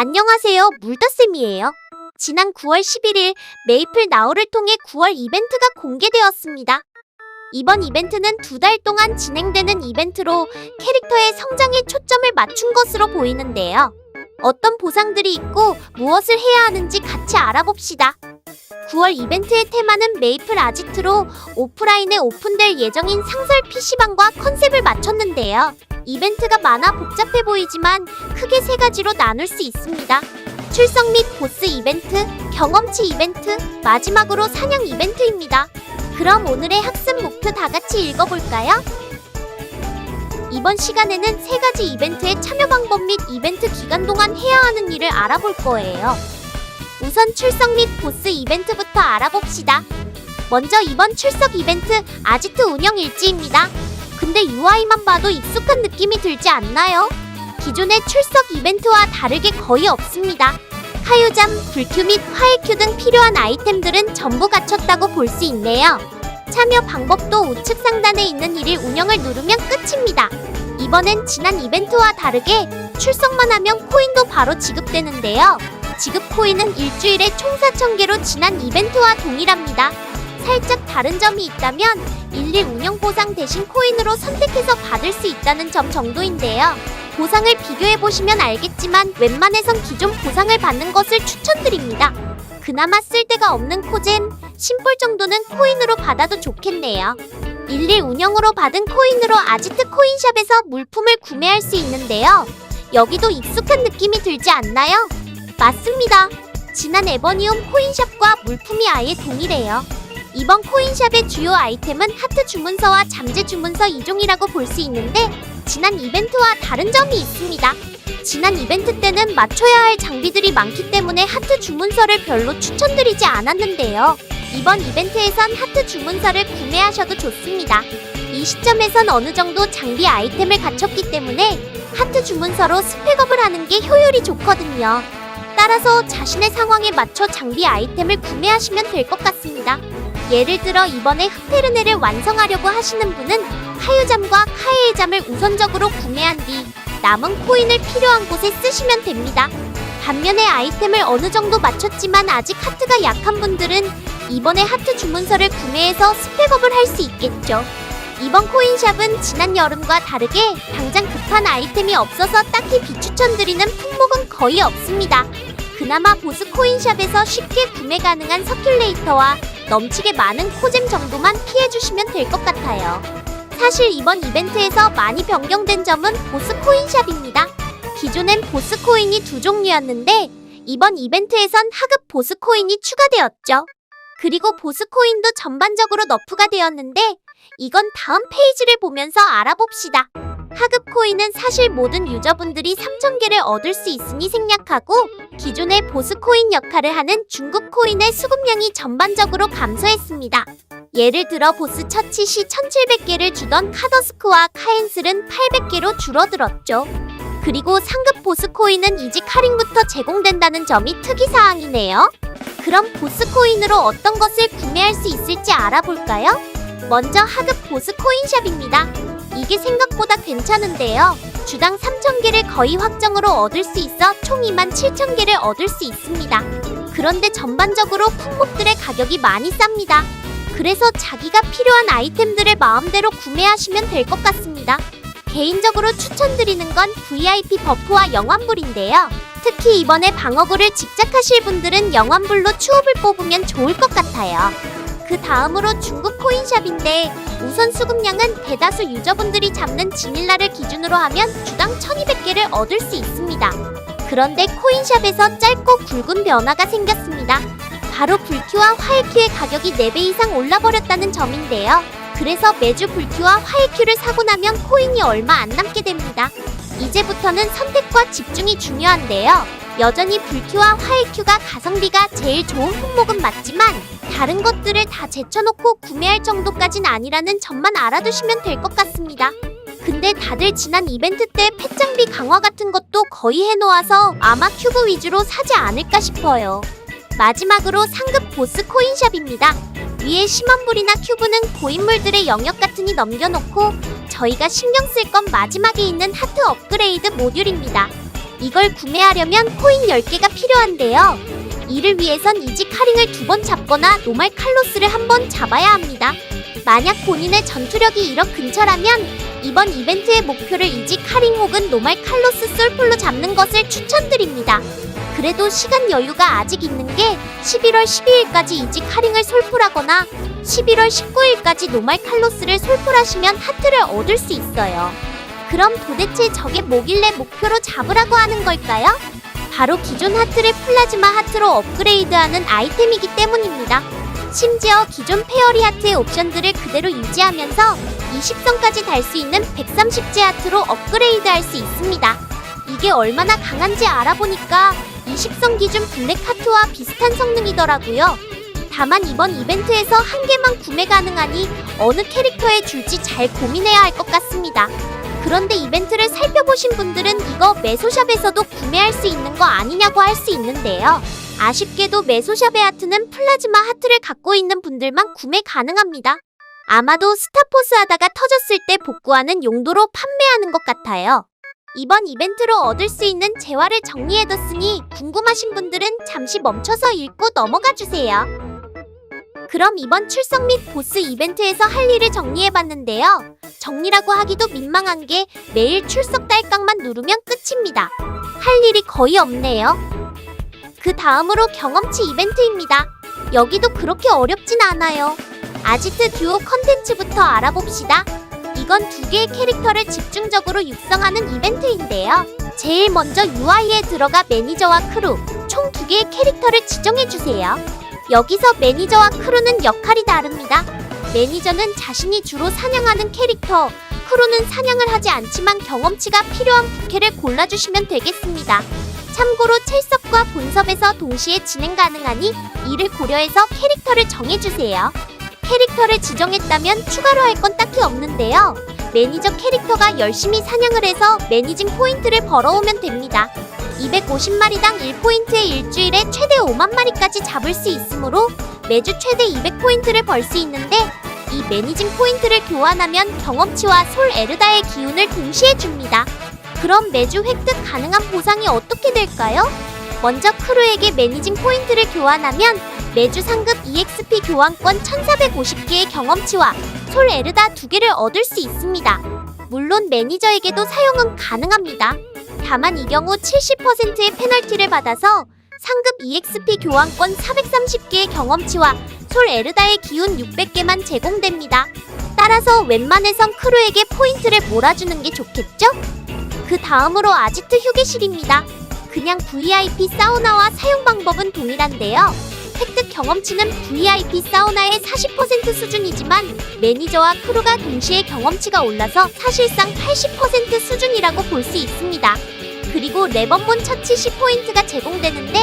안녕하세요. 물더쌤이에요. 지난 9월 11일 메이플 나우를 통해 9월 이벤트가 공개되었습니다. 이번 이벤트는 두 달 동안 진행되는 이벤트로 캐릭터의 성장에 초점을 맞춘 것으로 보이는데요. 어떤 보상들이 있고 무엇을 해야 하는지 같이 알아봅시다. 9월 이벤트의 테마는 메이플 아지트로 오프라인에 오픈될 예정인 상설 PC방과 컨셉을 맞췄는데요. 이벤트가 많아 복잡해 보이지만 크게 세 가지로 나눌 수 있습니다. 출석 및 보스 이벤트, 경험치 이벤트, 마지막으로 사냥 이벤트입니다. 그럼 오늘의 학습 목표 다 같이 읽어볼까요? 이번 시간에는 세 가지 이벤트의 참여 방법 및 이벤트 기간 동안 해야 하는 일을 알아볼 거예요. 우선 출석 및 보스 이벤트부터 알아봅시다. 먼저 이번 출석 이벤트 아지트 운영 일지입니다. 근데 UI만 봐도 익숙한 느낌이 들지 않나요? 기존의 출석 이벤트와 다르게 거의 없습니다. 하유잠, 불큐 및 화해큐 등 필요한 아이템들은 전부 갖췄다고 볼 수 있네요. 참여 방법도 우측 상단에 있는 일일 운영을 누르면 끝입니다. 이번엔 지난 이벤트와 다르게 출석만 하면 코인도 바로 지급되는데요. 지급 코인은 일주일에 총 4,000개로 지난 이벤트와 동일합니다. 살짝 다른 점이 있다면 일일 운영 보상 대신 코인으로 선택해서 받을 수 있다는 점 정도인데요. 보상을 비교해 보시면 알겠지만 웬만해선 기존 보상을 받는 것을 추천드립니다. 그나마 쓸데가 없는 코잼, 심볼 정도는 코인으로 받아도 좋겠네요. 일일 운영으로 받은 코인으로 아지트 코인샵에서 물품을 구매할 수 있는데요. 여기도 익숙한 느낌이 들지 않나요? 맞습니다. 지난 에버니움 코인샵과 물품이 아예 동일해요. 이번 코인샵의 주요 아이템은 하트 주문서와 잠재 주문서 2종이라고 볼 수 있는데 지난 이벤트와 다른 점이 있습니다. 지난 이벤트 때는 맞춰야 할 장비들이 많기 때문에 하트 주문서를 별로 추천드리지 않았는데요. 이번 이벤트에선 하트 주문서를 구매하셔도 좋습니다. 이 시점에선 어느 정도 장비 아이템을 갖췄기 때문에 하트 주문서로 스펙업을 하는 게 효율이 좋거든요. 따라서 자신의 상황에 맞춰 장비 아이템을 구매하시면 될 것 같습니다. 예를 들어 이번에 흑테르네를 완성하려고 하시는 분은 하유잠과 카에의 잠을 우선적으로 구매한 뒤 남은 코인을 필요한 곳에 쓰시면 됩니다. 반면에 아이템을 어느 정도 맞췄지만 아직 하트가 약한 분들은 이번에 하트 주문서를 구매해서 스펙업을 할 수 있겠죠. 이번 코인샵은 지난 여름과 다르게 당장 급한 아이템이 없어서 딱히 비추천드리는 품목은 거의 없습니다. 그나마 보스 코인샵에서 쉽게 구매 가능한 서큘레이터와 넘치게 많은 코잼 정도만 피해주시면 될 것 같아요. 사실 이번 이벤트에서 많이 변경된 점은 보스 코인샵입니다. 기존엔 보스 코인이 두 종류였는데 이번 이벤트에선 하급 보스 코인이 추가되었죠. 그리고 보스 코인도 전반적으로 너프가 되었는데 이건 다음 페이지를 보면서 알아봅시다. 하급 코인은 사실 모든 유저분들이 3,000개를 얻을 수 있으니 생략하고 기존의 보스 코인 역할을 하는 중급 코인의 수급량이 전반적으로 감소했습니다. 예를 들어 보스 처치 시 1,700개를 주던 카더스크와 카엔슬은 800개로 줄어들었죠. 그리고 상급 보스 코인은 이직 할인부터 제공된다는 점이 특이사항이네요. 그럼 보스 코인으로 어떤 것을 구매할 수 있을지 알아볼까요? 먼저 하급 보스 코인샵입니다. 이게 생각보다 괜찮은데요. 주당 3,000개를 거의 확정으로 얻을 수 있어 총 27,000개를 얻을 수 있습니다. 그런데 전반적으로 품목들의 가격이 많이 쌉니다. 그래서 자기가 필요한 아이템들을 마음대로 구매하시면 될 것 같습니다. 개인적으로 추천드리는 건 VIP 버프와 영환불인데요. 특히 이번에 방어구를 직작하실 분들은 영환불로 추업을 뽑으면 좋을 것 같아요. 그 다음으로 중국 코인샵인데 우선 수급량은 대다수 유저분들이 잡는 지닐라를 기준으로 하면 주당 1200개를 얻을 수 있습니다. 그런데 코인샵에서 짧고 굵은 변화가 생겼습니다. 바로 불큐와 화해큐의 가격이 4배 이상 올라버렸다는 점인데요. 그래서 매주 불큐와 화해큐를 사고 나면 코인이 얼마 안 남게 됩니다. 이제부터는 선택과 집중이 중요한데요. 여전히 불큐와 화해큐가 가성비가 제일 좋은 품목은 맞지만 다른 것들을 다 제쳐놓고 구매할 정도까진 아니라는 점만 알아두시면 될 것 같습니다. 근데 다들 지난 이벤트 때 펫장비 강화 같은 것도 거의 해놓아서 아마 큐브 위주로 사지 않을까 싶어요. 마지막으로 상급 보스 코인샵입니다. 위에 심한불이나 큐브는 고인물들의 영역 같으니 넘겨놓고 저희가 신경 쓸 건 마지막에 있는 하트 업그레이드 모듈입니다. 이걸 구매하려면 코인 10개가 필요한데요. 이를 위해선 이지 카링을 두 번 잡거나 노말 칼로스를 한 번 잡아야 합니다. 만약 본인의 전투력이 1억 근처라면 이번 이벤트의 목표를 이지 카링 혹은 노말 칼로스 솔폴로 잡는 것을 추천드립니다. 그래도 시간 여유가 아직 있는 게 11월 12일까지 이지 카링을 솔폴하거나 11월 19일까지 노말 칼로스를 솔폴하시면 하트를 얻을 수 있어요. 그럼 도대체 저게 뭐길래 목표로 잡으라고 하는 걸까요? 바로 기존 하트를 플라즈마 하트로 업그레이드하는 아이템이기 때문입니다. 심지어 기존 페어리 하트의 옵션들을 그대로 유지하면서 20성까지 달 수 있는 130제 하트로 업그레이드할 수 있습니다. 이게 얼마나 강한지 알아보니까 20성 기준 블랙 하트와 비슷한 성능이더라고요. 다만 이번 이벤트에서 한 개만 구매 가능하니 어느 캐릭터에 줄지 잘 고민해야 할 것 같습니다. 그런데 이벤트를 살펴보신 분들은 이거 메소샵에서도 구매할 수 있는 거 아니냐고 할 수 있는데요. 아쉽게도 메소샵의 하트는 플라즈마 하트를 갖고 있는 분들만 구매 가능합니다. 아마도 스타포스 하다가 터졌을 때 복구하는 용도로 판매하는 것 같아요. 이번 이벤트로 얻을 수 있는 재화를 정리해뒀으니 궁금하신 분들은 잠시 멈춰서 읽고 넘어가 주세요. 그럼 이번 출석 및 보스 이벤트에서 할 일을 정리해봤는데요. 정리라고 하기도 민망한 게 매일 출석 딸깍만 누르면 끝입니다. 할 일이 거의 없네요. 그 다음으로 경험치 이벤트입니다. 여기도 그렇게 어렵진 않아요. 아지트 듀오 컨텐츠부터 알아봅시다. 이건 두 개의 캐릭터를 집중적으로 육성하는 이벤트인데요. 제일 먼저 UI에 들어가 매니저와 크루, 총 두 개의 캐릭터를 지정해주세요. 여기서 매니저와 크루는 역할이 다릅니다. 매니저는 자신이 주로 사냥하는 캐릭터, 크루는 사냥을 하지 않지만 경험치가 필요한 부캐를 골라주시면 되겠습니다. 참고로 첼섭과 본섭에서 동시에 진행 가능하니 이를 고려해서 캐릭터를 정해주세요. 캐릭터를 지정했다면 추가로 할 건 딱히 없는데요. 매니저 캐릭터가 열심히 사냥을 해서 매니징 포인트를 벌어오면 됩니다. 250마리당 1포인트에 일주일에 최대 5만 마리까지 잡을 수 있으므로 매주 최대 200포인트를 벌 수 있는데 이 매니징 포인트를 교환하면 경험치와 솔 에르다의 기운을 동시에 줍니다. 그럼 매주 획득 가능한 보상이 어떻게 될까요? 먼저 크루에게 매니징 포인트를 교환하면 매주 상급 EXP 교환권 1450개의 경험치와 솔 에르다 두 개를 얻을 수 있습니다. 물론 매니저에게도 사용은 가능합니다. 다만 이 경우 70%의 페널티를 받아서 상급 EXP 교환권 430개의 경험치와 솔 에르다의 기운 600개만 제공됩니다. 따라서 웬만해선 크루에게 포인트를 몰아주는 게 좋겠죠? 그 다음으로 아지트 휴게실입니다. 그냥 VIP 사우나와 사용 방법은 동일한데요. 획득 경험치는 VIP 사우나의 40% 수준이지만 매니저와 크루가 동시에 경험치가 올라서 사실상 80% 수준이라고 볼 수 있습니다. 그리고 레번문 처치 시 포인트가 제공되는데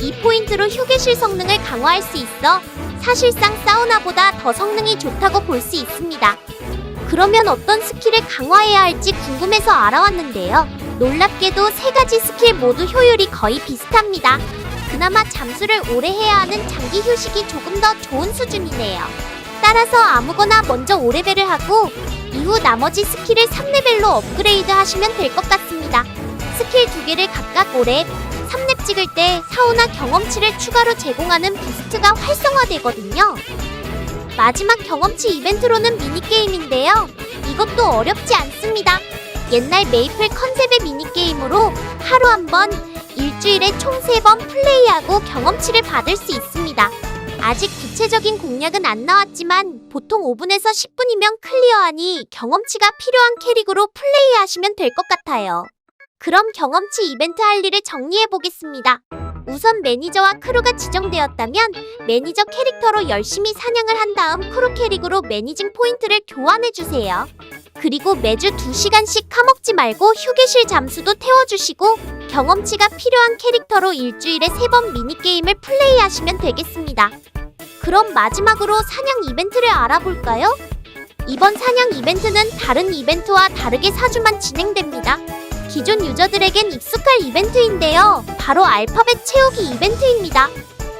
이 포인트로 휴게실 성능을 강화할 수 있어 사실상 사우나보다 더 성능이 좋다고 볼 수 있습니다. 그러면 어떤 스킬을 강화해야 할지 궁금해서 알아왔는데요. 놀랍게도 세 가지 스킬 모두 효율이 거의 비슷합니다. 그나마 잠수를 오래 해야 하는 장기 휴식이 조금 더 좋은 수준이네요. 따라서 아무거나 먼저 5레벨을 하고 이후 나머지 스킬을 3레벨로 업그레이드 하시면 될 것 같습니다. 스킬 두 개를 각각 5렙, 3렙 찍을 때 사우나 경험치를 추가로 제공하는 부스트가 활성화되거든요. 마지막 경험치 이벤트로는 미니게임인데요. 이것도 어렵지 않습니다. 옛날 메이플 컨셉의 미니게임으로 하루 한 번, 일주일에 총 3번 플레이하고 경험치를 받을 수 있습니다. 아직 구체적인 공략은 안 나왔지만 보통 5분에서 10분이면 클리어하니 경험치가 필요한 캐릭으로 플레이하시면 될 것 같아요. 그럼 경험치 이벤트 할 일을 정리해 보겠습니다. 우선 매니저와 크루가 지정되었다면 매니저 캐릭터로 열심히 사냥을 한 다음 크루 캐릭으로 매니징 포인트를 교환해 주세요. 그리고 매주 2시간씩 까먹지 말고 휴게실 잠수도 태워주시고 경험치가 필요한 캐릭터로 일주일에 3번 미니게임을 플레이하시면 되겠습니다. 그럼 마지막으로 사냥 이벤트를 알아볼까요? 이번 사냥 이벤트는 다른 이벤트와 다르게 4주만 진행됩니다. 기존 유저들에겐 익숙할 이벤트인데요. 바로 알파벳 채우기 이벤트입니다.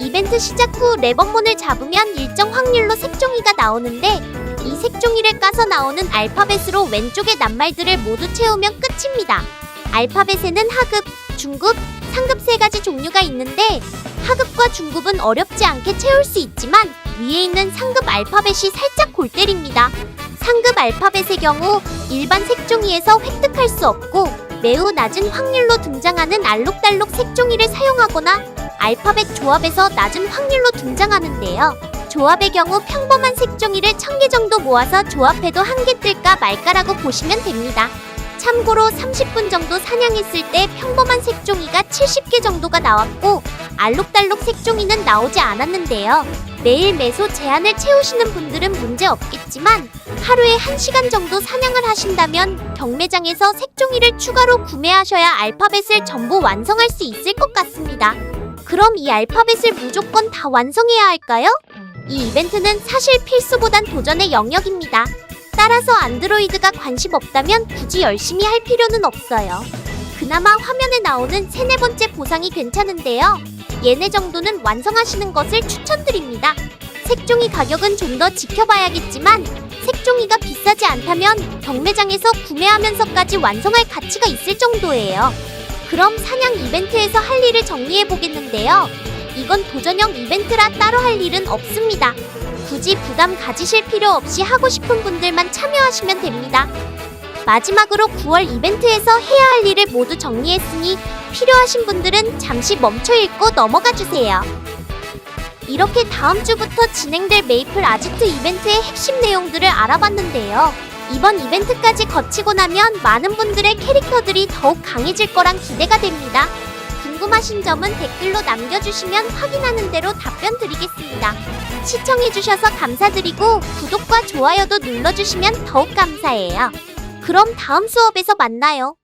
이벤트 시작 후 레버몬을 잡으면 일정 확률로 색종이가 나오는데 이 색종이를 까서 나오는 알파벳으로 왼쪽의 낱말들을 모두 채우면 끝입니다. 알파벳에는 하급, 중급, 상급 세 가지 종류가 있는데 하급과 중급은 어렵지 않게 채울 수 있지만 위에 있는 상급 알파벳이 살짝 골 때립니다. 상급 알파벳의 경우 일반 색종이에서 획득할 수 없고 매우 낮은 확률로 등장하는 알록달록 색종이를 사용하거나 알파벳 조합에서 낮은 확률로 등장하는데요. 조합의 경우 평범한 색종이를 1000개 정도 모아서 조합해도 한 개 뜰까 말까라고 보시면 됩니다. 참고로 30분 정도 사냥했을 때 평범한 색종이가 70개 정도가 나왔고 알록달록 색종이는 나오지 않았는데요. 매일 매소 제한을 채우시는 분들은 문제 없겠지만 하루에 1시간 정도 사냥을 하신다면 경매장에서 색종이를 추가로 구매하셔야 알파벳을 전부 완성할 수 있을 것 같습니다. 그럼 이 알파벳을 무조건 다 완성해야 할까요? 이 이벤트는 사실 필수보단 도전의 영역입니다. 따라서 안드로이드가 관심 없다면 굳이 열심히 할 필요는 없어요. 그나마 화면에 나오는 세네 번째 보상이 괜찮은데요. 얘네 정도는 완성하시는 것을 추천드립니다. 색종이 가격은 좀 더 지켜봐야겠지만 색종이가 비싸지 않다면 경매장에서 구매하면서까지 완성할 가치가 있을 정도예요. 그럼 사냥 이벤트에서 할 일을 정리해 보겠는데요. 이건 도전형 이벤트라 따로 할 일은 없습니다. 굳이 부담 가지실 필요 없이 하고 싶은 분들만 참여하시면 됩니다. 마지막으로 9월 이벤트에서 해야 할 일을 모두 정리했으니 필요하신 분들은 잠시 멈춰 읽고 넘어가 주세요. 이렇게 다음 주부터 진행될 메이플 아지트 이벤트의 핵심 내용들을 알아봤는데요. 이번 이벤트까지 거치고 나면 많은 분들의 캐릭터들이 더욱 강해질 거란 기대가 됩니다. 궁금하신 점은 댓글로 남겨주시면 확인하는 대로 답변 드리겠습니다. 시청해주셔서 감사드리고 구독과 좋아요도 눌러주시면 더욱 감사해요. 그럼 다음 수업에서 만나요.